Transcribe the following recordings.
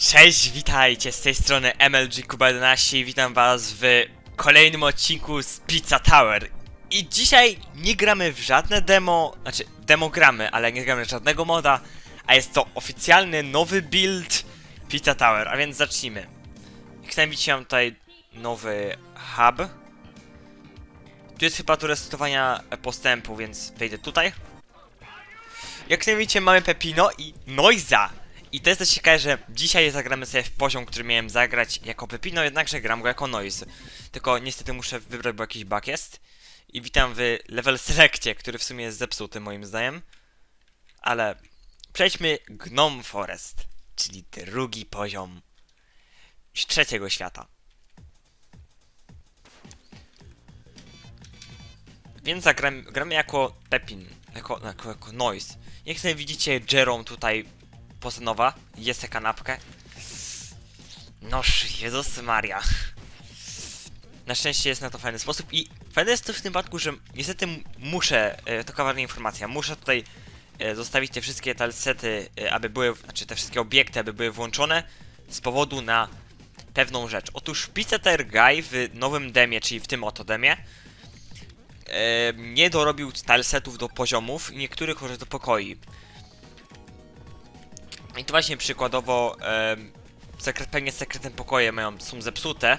Cześć, witajcie, z tej strony MLG Kuba 11 i witam was w kolejnym odcinku z Pizza Tower. I dzisiaj nie gramy w żadne demo, znaczy demo gramy, ale nie gramy żadnego moda, a jest to oficjalny nowy build Pizza Tower, a więc zacznijmy. Jak sami widzicie mam tutaj nowy hub. Tu jest chyba do resetowania postępu, więc wejdę tutaj. Jak sami widzicie mamy Pepino i Noiza. I to jest też ciekawe, że dzisiaj zagramy sobie w poziom, który miałem zagrać jako Pepino, jednakże gram go jako Noise. Tylko niestety muszę wybrać, bo jakiś bug jest. I witam w level selectie, który w sumie jest zepsuty moim zdaniem. Ale przejdźmy Gnome Forest, czyli drugi poziom trzeciego świata. Więc zagram, gramy jako Pepin, jako, jako, jako Noise. Jak sobie widzicie, Jerome tutaj postanowa, jest kanapkę. Noż, Jezus Maria. Na szczęście jest na to fajny sposób i fajne jest to w tym przypadku, że niestety muszę, e, to ważna informacja, muszę tutaj e, zostawić te wszystkie talsety, e, aby były, znaczy te wszystkie obiekty, aby były włączone z powodu na pewną rzecz. Otóż Pizzeter Guy w nowym demie, czyli w tym oto demie, nie dorobił tilesetów do poziomów niektórych może do pokoi. I to właśnie przykładowo em, sekret, pewnie sekretne pokoje mają, są zepsute,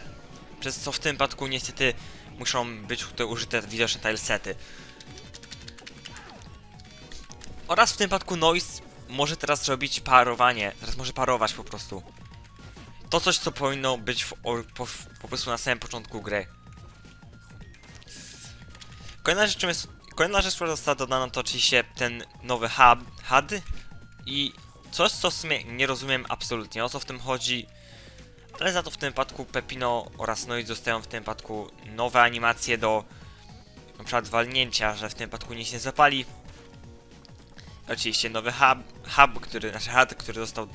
przez co w tym przypadku niestety muszą być tutaj użyte widoczne tilesety. Oraz w tym przypadku Noise może teraz zrobić parowanie, teraz może parować po prostu. To coś, co powinno być w, po, po prostu na samym początku gry. Kolejna rzecz, jest, kolejna rzecz, która została dodana, to oczywiście ten nowy hub, HUD i coś, co w sumie nie rozumiem absolutnie, o co w tym chodzi, ale za to w tym wypadku Pepino oraz Noise dostają w tym wypadku nowe animacje do na przykład walnięcia, że w tym wypadku nie zapali. Oczywiście nowy hub, hub który, znaczy HUD, który został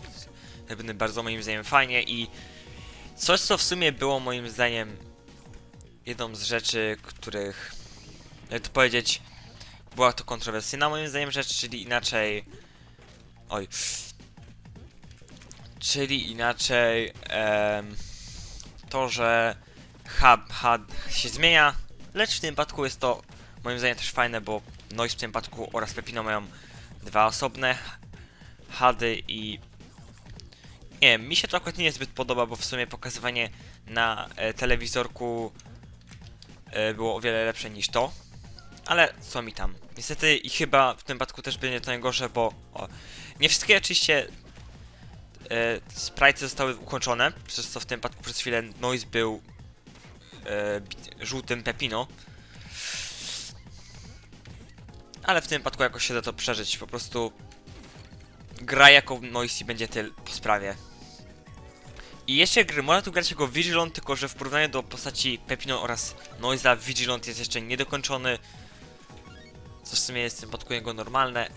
zrobiony bardzo moim zdaniem fajnie i coś, co w sumie było moim zdaniem jedną z rzeczy, których, jak to powiedzieć, była to kontrowersyjna moim zdaniem rzecz, czyli inaczej, oj, czyli inaczej em, to, że hub, HUD się zmienia, lecz w tym wypadku jest to moim zdaniem też fajne, bo Noise w tym wypadku oraz Pepino mają dwa osobne HUDy i nie wiem, mi się to akurat nie zbyt podoba, bo w sumie pokazywanie na e, telewizorku e, było o wiele lepsze niż to. Ale co mi tam. Niestety i chyba w tym przypadku też będzie to najgorsze, bo o, nie wszystkie oczywiście e, sprite zostały ukończone, przez co w tym przypadku przez chwilę Noise był e, żółtym Pepino. Ale w tym przypadku jakoś się da to przeżyć, po prostu gra jako Noise będzie tyl po sprawie. I jeszcze gry, można tu grać jako Vigilant, tylko że w porównaniu do postaci Pepino oraz Noiza, Vigilant jest jeszcze niedokończony. Co w sumie jest w tym przypadku jego normalne.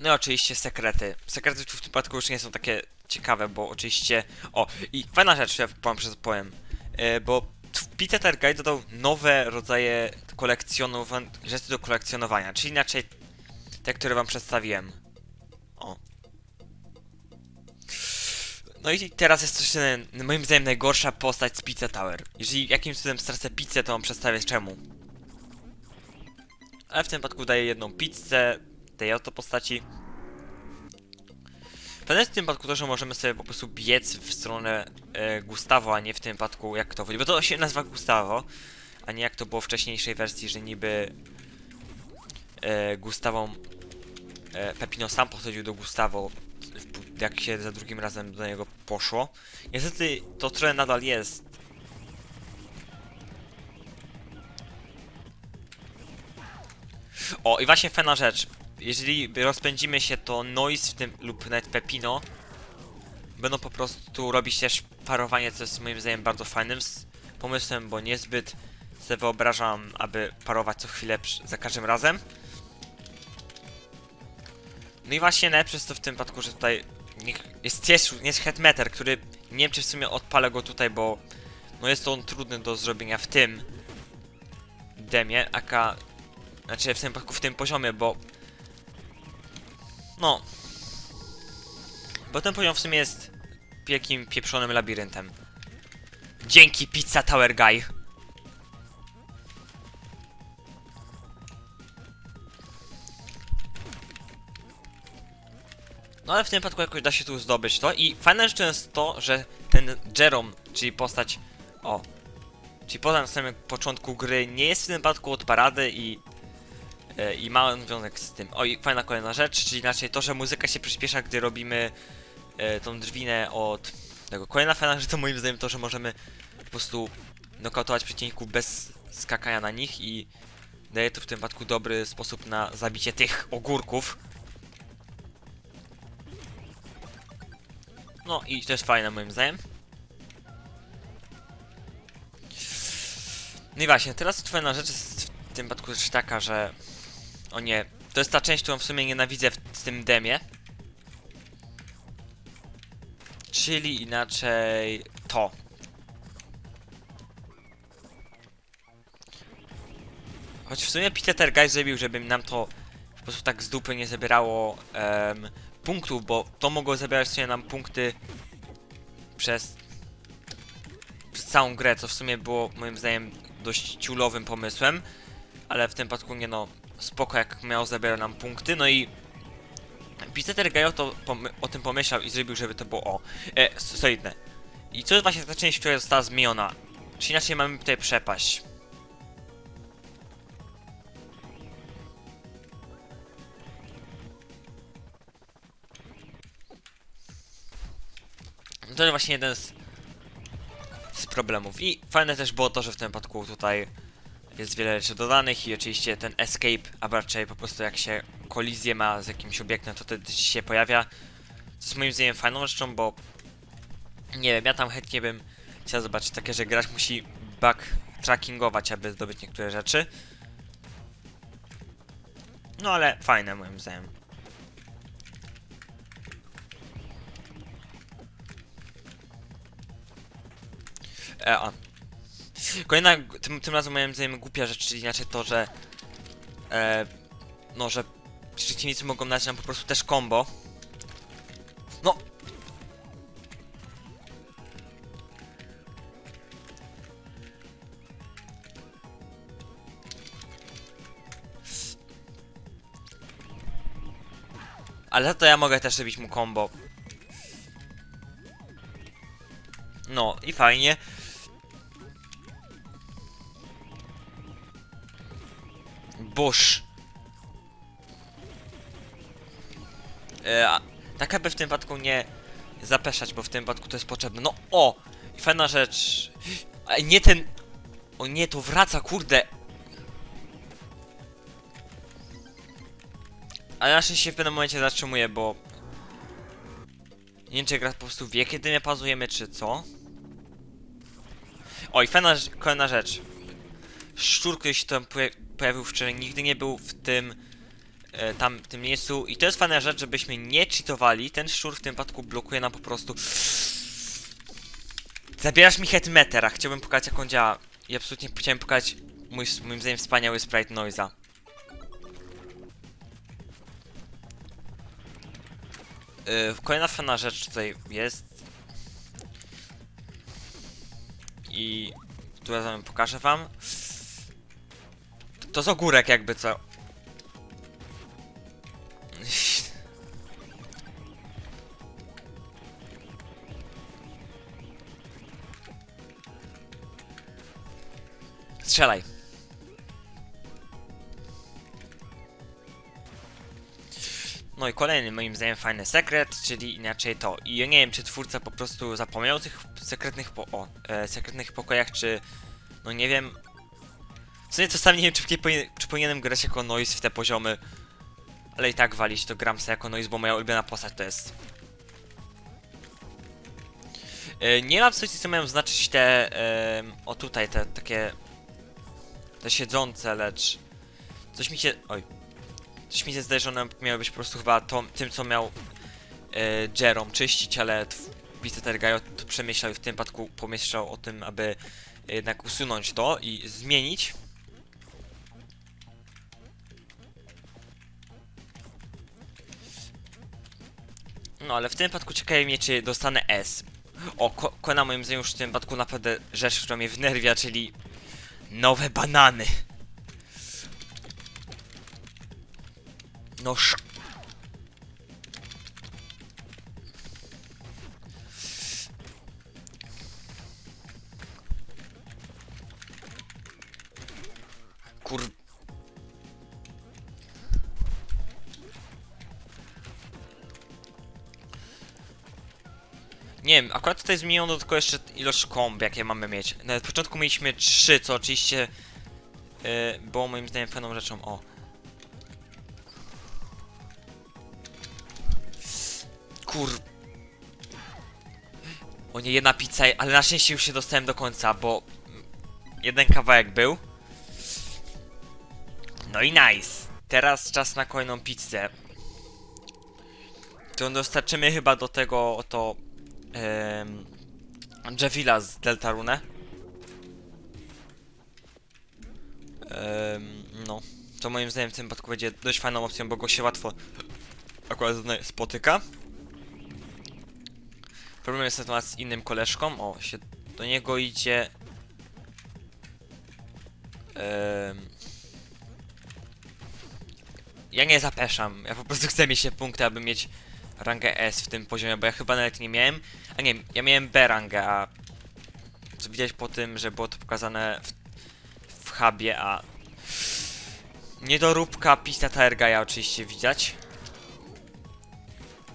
No i oczywiście sekrety. Sekrety w tym przypadku już nie są takie ciekawe, bo oczywiście... O, i fajna rzecz, ja wam przez powiem. E, bo Pizza Guide dodał nowe rodzaje kolekcjonowan... rzeczy do kolekcjonowania, czyli inaczej te, które wam przedstawiłem. O. No i teraz jest coś, e, moim zdaniem, najgorsza postać z Pizza Tower. Jeżeli jakimś cudem stracę pizzę, to wam przedstawię czemu. Ale w tym przypadku daję jedną pizzę tej oto postaci. W tym przypadku to, że możemy sobie po prostu biec w stronę e, Gustavo, a nie w tym przypadku jak to chodzi, bo to się nazywa Gustavo, a nie jak to było w wcześniejszej wersji, że niby e, Gustavo e, Pepino sam podchodził do Gustavo, jak się za drugim razem do niego poszło. Niestety to trochę nadal jest. O, i właśnie fajna rzecz. Jeżeli rozpędzimy się, to Noise w tym lub nawet Pepino będą po prostu robić też parowanie, co jest moim zdaniem bardzo fajnym pomysłem, bo niezbyt sobie wyobrażam, aby parować co chwilę za każdym razem. No i właśnie najlepsze jest to w tym przypadku, że tutaj jest, jest, jest headmeter, który nie wiem czy w sumie odpalę go tutaj, bo no jest on trudny do zrobienia w tym demie, aka znaczy w tym przypadku w tym poziomie, bo No. Bo ten poziom w sumie jest wielkim pieprzonym labiryntem. Dzięki Pizza Tower Guy. No ale w tym przypadku jakoś da się tu zdobyć to i fajne rzeczą jest to, że ten Jerome, czyli postać, o, czyli postać na samym początku gry nie jest w tym wypadku od parady i i ma on związek z tym. O i fajna kolejna rzecz, czyli inaczej to, że muzyka się przyspiesza, gdy robimy e, tą drwinę od tego. Kolejna fajna rzecz to moim zdaniem to, że możemy po prostu nokautować przeciwników bez skakania na nich i daje to w tym wypadku dobry sposób na zabicie tych ogórków. No i to jest fajne moim zdaniem. No i właśnie, teraz fajna rzecz jest w tym wypadku też taka, że o nie, to jest ta część, którą w sumie nienawidzę w, w tym demie. Czyli inaczej to. Choć w sumie Peter Guy zrobił, żeby nam to po prostu tak z dupy nie zabierało em, punktów, bo to mogło zabierać sobie nam punkty przez, przez całą grę, co w sumie było moim zdaniem dość ciulowym pomysłem, ale w tym przypadku nie no, spoko jak miał zabiera nam punkty, no i Peter Gaio to o tym pomyślał i zrobił, żeby to było o, e, solidne. I co jest właśnie ta część, która została zmieniona? Czy inaczej mamy tutaj przepaść? To jest właśnie jeden z, z problemów. I fajne też było to, że w tym przypadku tutaj jest wiele rzeczy dodanych i oczywiście ten escape, a raczej po prostu jak się kolizję ma z jakimś obiektem, to wtedy się pojawia. Co jest moim zdaniem fajną rzeczą, bo nie wiem, ja tam chętnie bym chciał zobaczyć takie, że gracz musi backtrackingować, aby zdobyć niektóre rzeczy. No ale fajne moim zdaniem. E, a. Kolejna, tym, tym razem moim zdaniem głupia rzecz, czyli inaczej to, że e, no, że przeciwnicy mogą dać nam po prostu też combo. No! Ale za to ja mogę też robić mu combo. No i fajnie. Bush. E, tak aby w tym wypadku nie zapeszać, bo w tym wypadku to jest potrzebne. No o! Fajna rzecz. A nie ten... O nie, to wraca, kurde. Ale na szczęście w pewnym momencie zatrzymuje, bo... Nie wiem, czy gra po prostu wie, kiedy my pazujemy, czy co. O, i fajna, kolejna rzecz. Szczur, się tam pojawił wczoraj, nigdy nie był w tym e, tam w tym miejscu i to jest fajna rzecz, żebyśmy nie cheatowali. Ten szczur w tym wypadku blokuje nam po prostu. Zabierasz mi headmeter, a chciałbym pokazać jak on działa. I absolutnie chciałem pokazać mój, moim zdaniem wspaniały sprite Noiza. Yy, kolejna fajna rzecz tutaj jest. I tu razem pokażę wam. To jest ogórek jakby co. Strzelaj. No i kolejny moim zdaniem fajny sekret, czyli inaczej to. I ja nie wiem, czy twórca po prostu zapomniał tych sekretnych po o, e, sekretnych pokojach, czy no nie wiem. W sumie czasami nie wiem, czy, nie powinien, czy powinienem grać jako noise w te poziomy. Ale i tak walić to gram sobie jako noise, bo moja ulubiona postać to jest. E, nie mam coś, co mają znaczyć te. O tutaj, te takie. Te siedzące, lecz. Coś mi się. Oj. Coś mi się zdaje, że one miały być po prostu chyba to, tym, co miał e, Jerome czyścić, ale Peter Gaio to przemyślał i w tym wypadku pomyślał o tym, aby jednak usunąć to i zmienić. No ale w tym wypadku ciekawi mnie, czy dostanę S. O, ko kolejna moim zdaniem już w tym wypadku naprawdę rzecz, która mnie wnerwia, czyli nowe banany. No sz... Kur... Nie wiem, akurat tutaj zmieniono tylko jeszcze ilość komb, jakie mamy mieć. Na początku mieliśmy 3, co oczywiście yy, było moim zdaniem fajną rzeczą. O. Kur... O nie, jedna pizza, ale na szczęście już się dostałem do końca, bo jeden kawałek był. No i nice. Teraz czas na kolejną pizzę. To dostarczymy chyba do tego oto em, Jevila z Deltarune. Em, no, to moim zdaniem w tym wypadku będzie dość fajną opcją, bo go się łatwo akurat spotyka. Problem jest natomiast z innym koleżką. O, się do niego idzie. Ja nie zapeszam, ja po prostu chcę mieć te punkty, aby mieć rangę S w tym poziomie, bo ja chyba nawet nie miałem. A nie, ja miałem B rangę, a co widać po tym, że było to pokazane w, w hubie, a niedoróbka Pista Tiger oczywiście widać.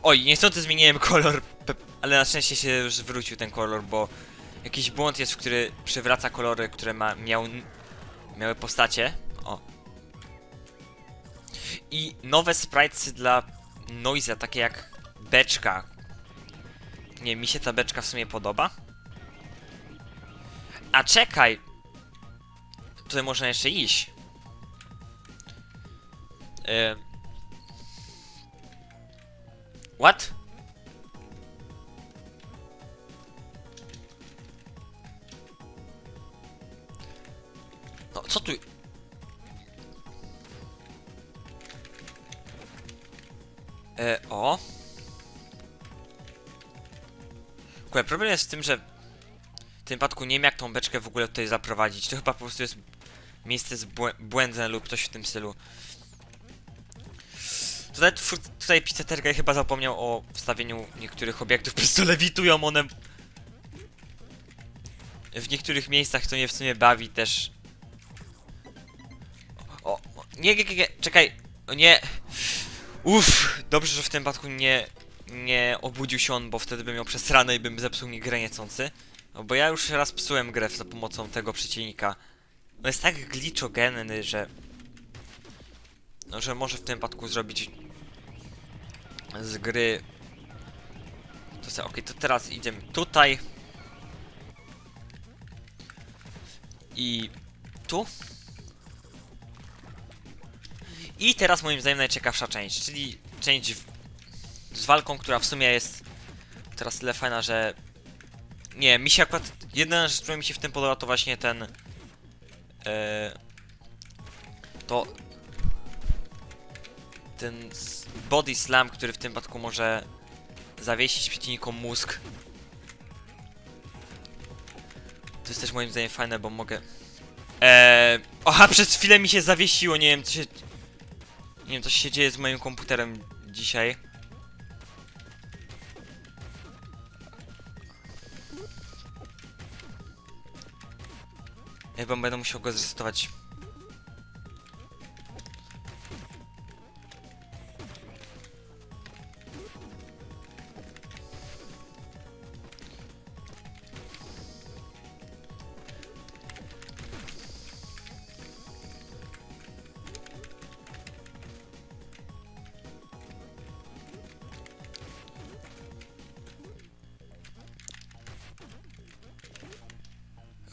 Oj, niechcący zmieniłem kolor, ale na szczęście się już zwrócił ten kolor, bo jakiś błąd jest, który przywraca kolory, które ma, miał, miały postacie. O, i nowe spritesy dla Noiza, takie jak beczka. Nie, mi się ta beczka w sumie podoba. A czekaj! Tutaj można jeszcze iść. Yy. What? No, co tu... E, o. Kurde, problem jest w tym, że w tym wypadku nie wiem jak tą beczkę w ogóle tutaj zaprowadzić. To chyba po prostu jest miejsce z błę błędne lub coś w tym stylu. Tutaj, tutaj Pizzeterga chyba zapomniał o wstawieniu niektórych obiektów, po prostu lewitują one w niektórych miejscach, to mnie w sumie bawi też. O, o nie, nie, nie, czekaj, o nie. Uff, dobrze, że w tym wypadku nie, nie obudził się on, bo wtedy bym miał przesrane i bym zepsuł mi grę niechcący. No bo ja już raz psułem grę za pomocą tego przeciwnika. On jest tak glitchogenny, że... No, że może w tym wypadku zrobić z gry... To sobie, okej, to teraz idziemy tutaj. I tu. I teraz moim zdaniem najciekawsza część, czyli część w, z walką, która w sumie jest teraz tyle fajna, że nie, mi się akurat jedyna rzecz, która mi się w tym podoba to właśnie ten e, to ten body slam, który w tym przypadku może zawiesić przeciwnikom mózg. To jest też moim zdaniem fajne, bo mogę Eee, oha, przez chwilę mi się zawiesiło, nie wiem co się... Nie wiem co się dzieje z moim komputerem dzisiaj. Chyba będę musiał go zresetować.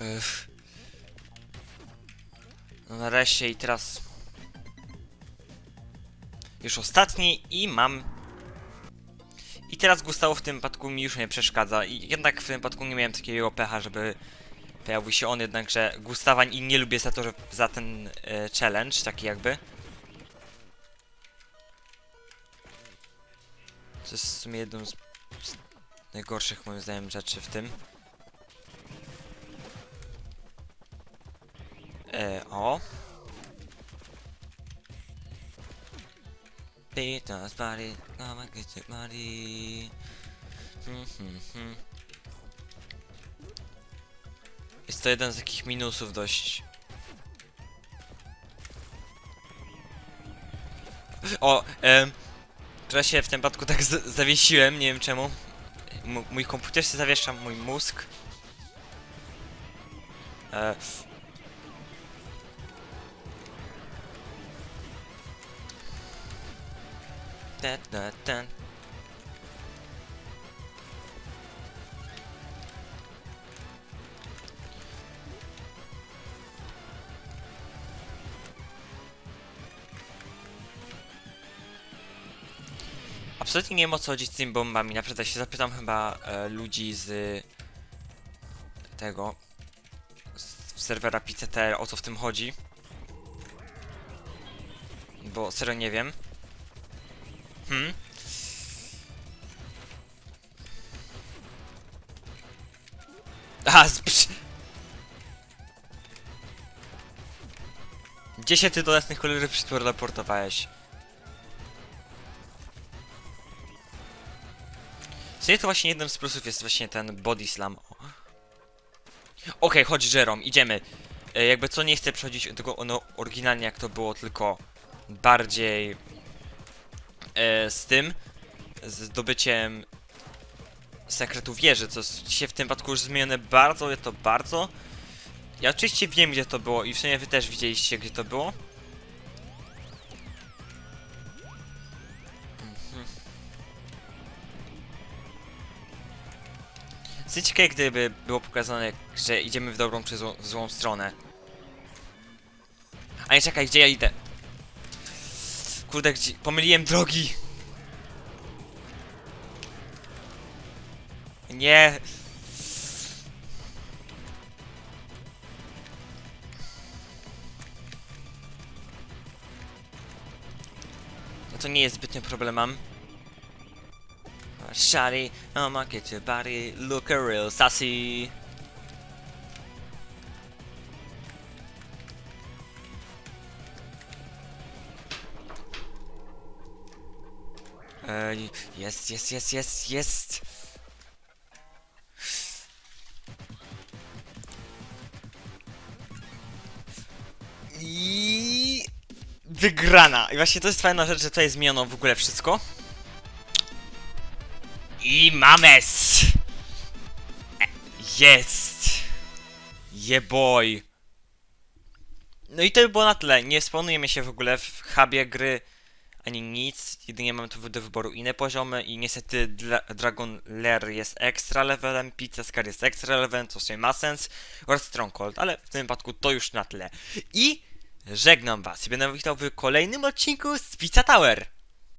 Ech. Nareszcie i teraz... Już ostatni i mam... I teraz Gustawo w tym wypadku mi już nie przeszkadza i jednak w tym wypadku nie miałem takiego pecha, żeby pojawił się on, jednakże Gustawa i nie lubię za to, że za ten e, challenge, taki jakby. To jest w sumie jedną z, z najgorszych moim zdaniem rzeczy w tym. E, o. Peter's body, come and get your money. Hmm, hmm. Jest to jeden z takich minusów dość. O, em, Teraz się w tym przypadku tak zawiesiłem, nie wiem czemu. M mój komputer się zawiesza, mój mózg. E Absolutnie nie wiem o co chodzi z tymi bombami. Naprawdę się zapytam chyba e, ludzi z tego z serwera PCTR o co w tym chodzi. Bo serio nie wiem. Hmm. A, sprz... Gdzie się ty do jasnych kolorów przyteleportowałeś? Sumie to właśnie jednym z plusów jest właśnie ten body slam. Okej, chodź Jerome, idziemy. E, jakby co nie chcę przechodzić tego ono oryginalnie jak to było, tylko bardziej e, z tym, z zdobyciem sekretu wieży, co dzisiaj w tym przypadku już zmienione bardzo, to bardzo. Ja oczywiście wiem gdzie to było i w sumie wy też widzieliście gdzie to było. Jestem ciekawy, gdyby było pokazane, że idziemy w dobrą czy złą, w złą stronę. A nie, czekaj, gdzie ja idę? Kurde, gdzie... Pomyliłem drogi! Nie! No to nie jest zbytnio problemem. Shawty, I'ma get your body, look a real sassy. Jest, jest, jest, jest, jest. I wygrana. I właśnie to jest fajna rzecz, że tutaj zmieniono w ogóle wszystko. I mames! Jest! Yeah boy! No i to by było na tyle. Nie spawnujemy się w ogóle w hubie gry ani nic. Jedynie mamy tu do wyboru inne poziomy i niestety Dra Dragon Lair jest extra levelem, Pizza Scar jest extra levelem, co w sumie ma sens, oraz Stronghold, ale w tym wypadku to już na tyle. I żegnam was i będę witał w kolejnym odcinku z Pizza Tower.